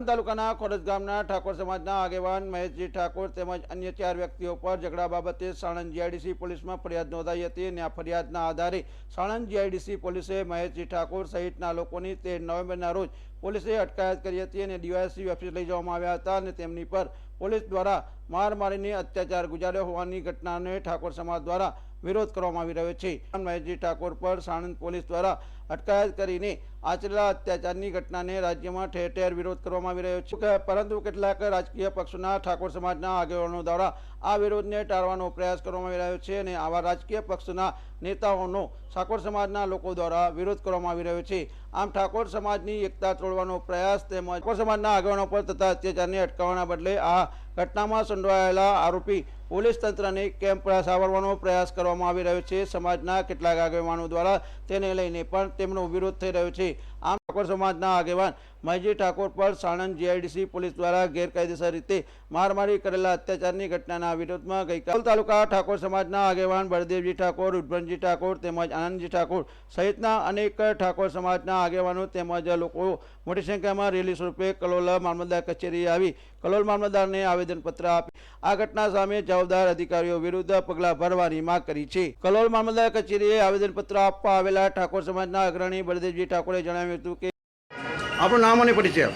તાલુકાના ખોડજ ગામના ઠાકોર સમાજના આગેવાન મહેશજી ઠાકોર તેમજ અન્ય ચાર વ્યક્તિઓ પર ઝઘડા બાબતે સાણંદ જીઆઈડીસી પોલીસમાં ફરિયાદ નોંધાઈ હતી અને આ ફરિયાદના આધારે સાણંદ જીઆઈડીસી પોલીસે મહેશજી ઠાકોર સહિતના લોકોની તેર નવેમ્બરના રોજ પોલીસે અટકાયત કરી હતી અને ડીવાયસી ઓફિસ લઈ જવામાં આવ્યા હતા અને તેમની પર પોલીસ દ્વારા માર મારીને અત્યાચાર ગુજાર્યો હોવાની ઘટનાને ઠાકોર સમાજ દ્વારા વિરોધ કરવામાં આવી રહ્યો છે. મહેશજી ઠાકોર પર સાણંદ પોલીસ દ્વારા અટકાયત કરીને આચરેલા અત્યાચારની ઘટનાને રાજ્યમાં ઠેર ઠેર વિરોધ કરવામાં આવી રહ્યો છે. પરંતુ કેટલાક રાજકીય પક્ષોના ઠાકોર સમાજના આગેવાનો દ્વારા આ વિરોધને ટાળવાનો પ્રયાસ કરવામાં આવી રહ્યો છે અને આવા રાજકીય પક્ષના નેતાઓનો ઠાકોર સમાજના લોકો દ્વારા વિરોધ કરવામાં આવી રહ્યો છે. આમ ઠાકોર સમાજની એકતા તોડવાનો પ્રયાસ તેમજ ઠાકોર સમાજના આગેવાનો પર થતા અત્યાચારને અટકાવવાના બદલે આ ઘટનામાં સંડોવાયેલા આરોપી પોલીસ તંત્રને કેમ્પ સાવરવાનો પ્રયાસ કરવામાં આવી રહ્યો છે. સમાજના કેટલાક આગેવાનો દ્વારા તેને લઈને પણ તેમનો વિરોધ થઈ રહ્યો છે. આમ ઠાકોર સમાજના આગેવાન મહેજી ઠાકોર પર સાણંદ જીઆઈડીસી પોલીસ દ્વારા ગેરકાયદેસર રીતે મારમારી કરેલા અત્યાચારની ઘટનાના વિરોધમાં ગઈકાલ તાલુકા ઠાકોર સમાજના આગેવાન બળદેવજી ઠાકોર ઉદ્ભનજી ઠાકોર તેમજ આનંદજી ઠાકોર સહિતના અનેક ઠાકોર સમાજના આગેવાનો તેમજ લોકો મોટી સંખ્યામાં રેલી સ્વરૂપે કલોલ મામલતદાર કચેરીએ આવી કલોલ મામલતદારને આવેદનપત્ર આપી. આ ઘટના સામે જવાબદાર અધિકારીઓ વિરુદ્ધ પગલાં ભરવાની માંગ કરી છે. કલોલ મામલતદાર કચેરીએ આવેદનપત્ર આપવા આવેલા ઠાકોર સમાજના અગ્રણી બળદેવજી ઠાકોરે જણાવ્યું હતું કે આપણું નામ અને પરિચય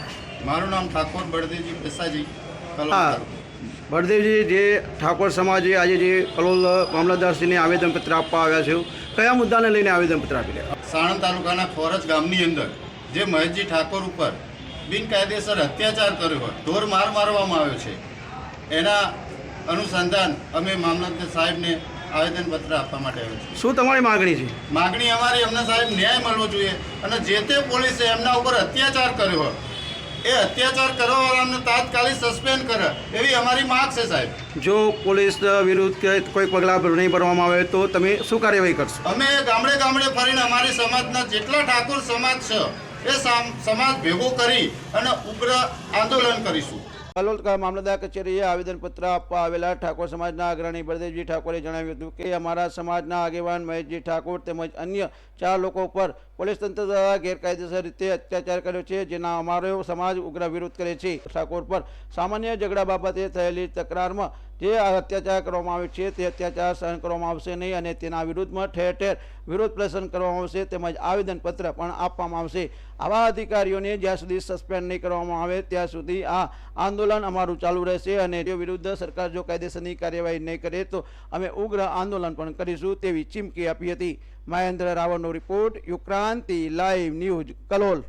મારું નામ ઠાકોર બળદેવજી પેસાજી બળદેવજી જે ઠાકોર સમાજે આજે જે કલોલ મામલતદારશ્રીને આવેદનપત્ર આપવા આવ્યા છે કયા મુદ્દાને લઈને આવેદનપત્ર આપી રહ્યા? સાણંદ તાલુકાના ફોરજ ગામની અંદર જે મહેશજી ઠાકોર ઉપર બિનકાયદેસર અત્યાચાર કર્યો હોય ઢોર માર મારવામાં આવ્યો છે. એના અનુસંધાન અમે મામલતદાર સાહેબને આવેદનપત્ર આપવા માટે આવ્યો છે શું તમારી માગણી છે? માગણી અમારી અમને સાહેબ ન્યાય મળવો જોઈએ અને જે તે પોલીસે એમના ઉપર અત્યાચાર કર્યો હોય એ અત્યાચાર કરવાવાળાને તાત્કાલિક સસ્પેન્ડ કરે એવી અમારી માગ છે સાહેબ. જો પોલીસ વિરુદ્ધ કે કોઈ પગલાં નહીં ભરવામાં આવે તો તમે શું કાર્યવાહી કરશો? અમે ગામડે ગામડે ફરીને અમારી સમાજના જેટલા ઠાકોર સમાજ છે એ સામ- સમાજ ભેગો કરી અને ઉગ્ર આંદોલન કરીશું. કલોલ મામલતદાર કચેરીએ આવેદનપત્ર આપવા આવેલા ઠાકોર સમાજના અગ્રણી બળદેવજી ઠાકોરે જણાવ્યું હતું કે અમારા સમાજના આગેવાન મહેશજી ઠાકોર તેમજ અન્ય ચાર લોકો પર પોલીસ તંત્ર દ્વારા ગેરકાયદેસર રીતે અત્યાચાર કર્યો છે, જેના અમારો સમાજ ઉગ્ર વિરોધ કરે છે. ઠાકોર પર સામાન્ય ઝઘડા બાબતે થયેલી તકરારમાં જે અત્યાચાર કરવામાં આવે છે તે અત્યાચાર સહન કરવામાં આવશે નહીં અને તેના વિરુદ્ધમાં ઠેર ઠેર વિરોધ પ્રદર્શન કરવામાં આવશે તેમજ આવેદનપત્ર પણ આપવામાં આવશે. આવા અધિકારીઓને જ્યાં સુધી સસ્પેન્ડ નહીં કરવામાં આવે ત્યાં સુધી આ આંદોલન અમારું ચાલુ રહેશે અને તે વિરુદ્ધ સરકાર જો કાયદેસરની કાર્યવાહી નહીં કરે તો અમે ઉગ્ર આંદોલન પણ કરીશું તેવી ચીમકી આપી હતી. Mahendra રાવળનો report, Yukranti, live news, Kalol.